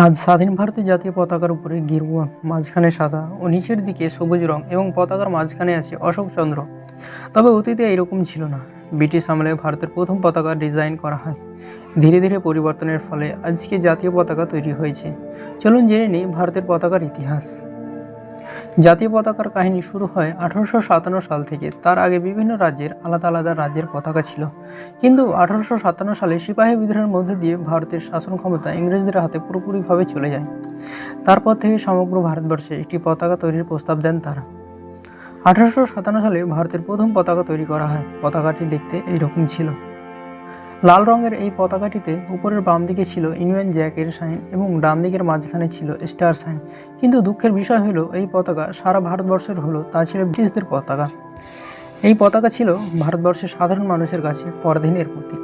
আজ স্বাধীন ভারতের জাতীয় পতাকার উপরে গেরুয়া, মাঝখানে সাদা ও নিচের দিকে সবুজ রং এবং পতাকার মাঝখানে আছে অশোক চন্দ্র। তবে অতীতে এরকম ছিল না। ব্রিটিশ আমলে ভারতের প্রথম পতাকা ডিজাইন করা হয়। ধীরে ধীরে পরিবর্তনের ফলে আজকে জাতীয় পতাকা তৈরি হয়েছে। চলুন জেনে নিই ভারতের পতাকার ইতিহাস। জাতীয় পতাকার কাহিনী শুরু হয় আঠারোশো সাতান্ন সাল থেকে। তার আগে বিভিন্ন রাজ্যের আলাদা আলাদা রাজ্যের পতাকা ছিল। কিন্তু আঠারোশো সাতান্ন সালে সিপাহী বিদ্রোহের মধ্যে দিয়ে ভারতের শাসন ক্ষমতা ইংরেজদের হাতে পুরোপুরিভাবে চলে যায়। তারপর থেকে সমগ্র ভারতবর্ষে একটি পতাকা তৈরির প্রস্তাব দেন তারা। আঠারোশো সাতান্ন সালে ভারতের প্রথম পতাকা তৈরি করা হয়। পতাকাটি দেখতে এইরকম ছিল। লাল রঙের এই পতাকাটিতে উপরের বাম দিকে ছিল ইউনিয়ন জ্যাকের সাইন এবং ডান দিকের মাঝখানে ছিল স্টার সাইন। কিন্তু দুঃখের বিষয় হলো, এই পতাকা সারা ভারতবর্ষের হলো, তা ছিল ব্রিটিশদের পতাকা। এই পতাকা ছিল ভারতবর্ষের সাধারণ মানুষের কাছে পরাধীনের প্রতীক।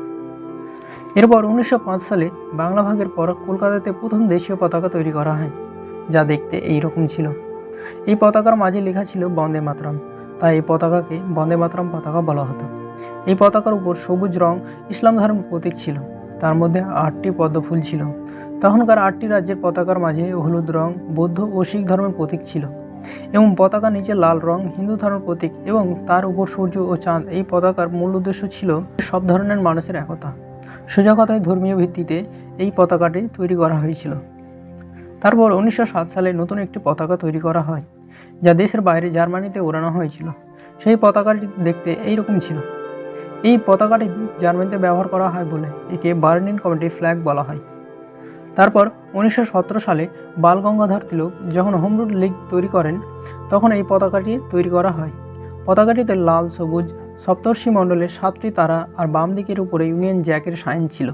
এরপর উনিশশো পাঁচ সালে বাংলা ভাগের পর কলকাতাতে প্রথম দেশীয় পতাকা তৈরি করা হয়, যা দেখতে এই রকম ছিল। এই পতাকার মাঝে লেখা ছিল বন্দে মাতরম, তাই এই পতাকাকে বন্দে মাতরম পতাকা বলা হতো। এই পতাকার উপর সবুজ রং ইসলাম ধর্মের প্রতীক ছিল। তার মধ্যে আটটি পদ্মফুল ছিল। তখনকার আটটি রাজ্যের পতাকার মাঝে হলুদ রং, বৌদ্ধ ও শিখ ধর্মের প্রতীক ছিল। এবং পতাকার নিচে লাল রং হিন্দু ধর্মের প্রতীক এবং তার উপর সূর্য ও চাঁদ এই পতাকার মূল উদ্দেশ্য ছিল সব ধরনের মানুষের একতা। সোজা কথায় ধর্মীয় ভিত্তিতে এই পতাকাটি তৈরি করা হয়েছিল। তারপর উনিশশো সাত সালে নতুন একটি পতাকা তৈরি করা হয়, যা দেশের বাইরে জার্মানিতে ওড়ানো হয়েছিল। সেই পতাকাটি দেখতে এইরকম ছিল। এই পতাকাটি জার্মানিতে ব্যবহার করা হয় বলে একে বার্লিন কমিটি ফ্ল্যাগ বলা হয়। তারপর উনিশশো সতেরো সালে বাল গঙ্গাধর তিলক যখন হোম লীগ তৈরি করেন, তখন এই পতাকাটি তৈরি করা হয়। পতাকাটিতে লাল, সবুজ, সপ্তর্ষি মণ্ডলের সাতটি তারা আর বাম দিকের উপরে ইউনিয়ন জ্যাকের সাইন ছিল।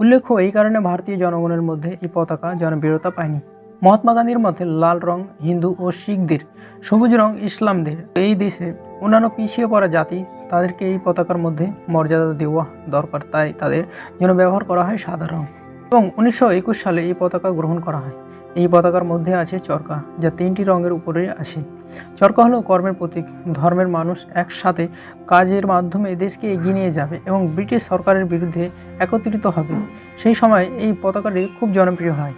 উল্লেখ্য এই কারণে ভারতীয় জনগণের মধ্যে এই পতাকা জনপ্রিয়তা পায়নি। মহাত্মা গান্ধীর মতে, লাল রং হিন্দু ও শিখদের, সবুজ রং ইসলামদের। এই দেশে অন্যান্য পিছিয়ে পড়া জাতি তাদেরকে এই পতাকার মধ্যে মর্যাদা দেওয়া দরকার, তাই তাদের জন্য ব্যবহার করা হয় সাদা রং এবং উনিশশো একুশ সালে এই পতাকা গ্রহণ করা হয়। এই পতাকার মধ্যে আছে চরকা, যা তিনটি রঙের উপরে আসে। চরকা হলো কর্মের প্রতীক, ধর্মের মানুষ একসাথে কাজের মাধ্যমে দেশকে এগিয়ে নিয়ে যাবে এবং ব্রিটিশ সরকারের বিরুদ্ধে একত্রিত হবে। সেই সময় এই পতাকাটি খুব জনপ্রিয় হয়।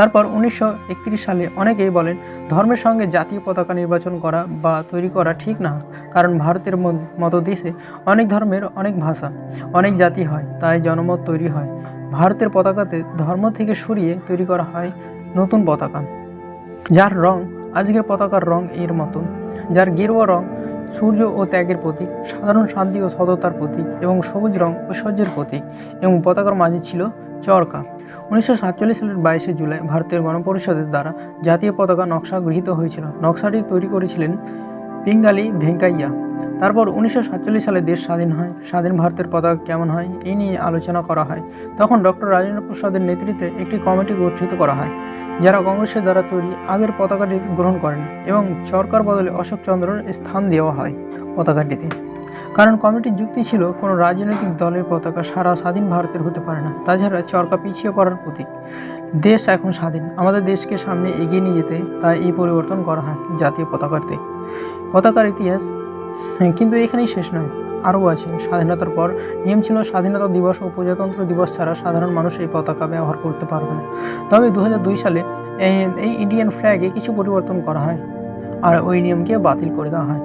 তারপর উনিশশো একত্রিশ সালে অনেকেই বলেন, ধর্মের সঙ্গে জাতীয় পতাকা নির্বাচন করা বা তৈরি করা ঠিক না, কারণ ভারতের মত- দেশে অনেক ধর্মের অনেক ভাষা, অনেক জাতি হয়, তাই জনমত তৈরি হয়। ভারতের পতাকাতে ধর্ম থেকে সরিয়ে তৈরি করা হয় নতুন পতাকা, যার রং আজকের পতাকার রং এর মতন, যার গেরুয়া রং সূর্য ও ত্যাগের প্রতীক, সাধারণ শান্তি ও সততার প্রতীক এবং সবুজ রং ঐশ্বর্যের প্রতীক এবং পতাকার মাঝে ছিল চরকা। উনিশশো সাতচল্লিশ সালের বাইশে জুলাই ভারতের গণপরিষদের দ্বারা জাতীয় পতাকা নকশা গৃহীত হয়েছিল। নকশাটি তৈরি করেছিলেন পিঙ্গালি ভেঙ্কাইয়া। তারপর উনিশশো সাতচল্লিশ সালে দেশ স্বাধীন হয়। স্বাধীন ভারতের পতাকা কেমন হয় এই নিয়ে আলোচনা করা হয়। তখন ডক্টর রাজেন্দ্র প্রসাদের নেতৃত্বে একটি কমিটি গঠিত করা হয়, যারা কংগ্রেসের দ্বারা তৈরি আগের পতাকাটি গ্রহণ করেন এবং সরকার বদলে অশোক চন্দ্রের স্থান দেওয়া হয় পতাকাটিতে। কারণ কমিটির যুক্তি ছিল, কোনো রাজনৈতিক দলের পতাকা সারা স্বাধীন ভারতের হতে পারে না। তাছাড়া চরকা পিছিয়ে পড়ার প্রতীক। দেশ এখন স্বাধীন। আমাদের দেশকে সামনে এগিয়ে নিয়ে যেতে তাই এই পরিবর্তন করা হয় জাতীয় পতাকাতে পতাকার ইতিহাস। হ্যাঁ, কিন্তু এখানেই শেষ নয়। আরও আছে স্বাধীনতার পর নিয়ম ছিল স্বাধীনতা দিবস ও প্রজাতন্ত্র দিবস ছাড়া সাধারণ মানুষ এই পতাকা ব্যবহার করতে পারবে না। তবে দু হাজার দুই সালে এই এই ইন্ডিয়ান ফ্ল্যাগে কিছু পরিবর্তন করা হয়। আর ওই নিয়মকে বাতিল করে দেওয়া হয়।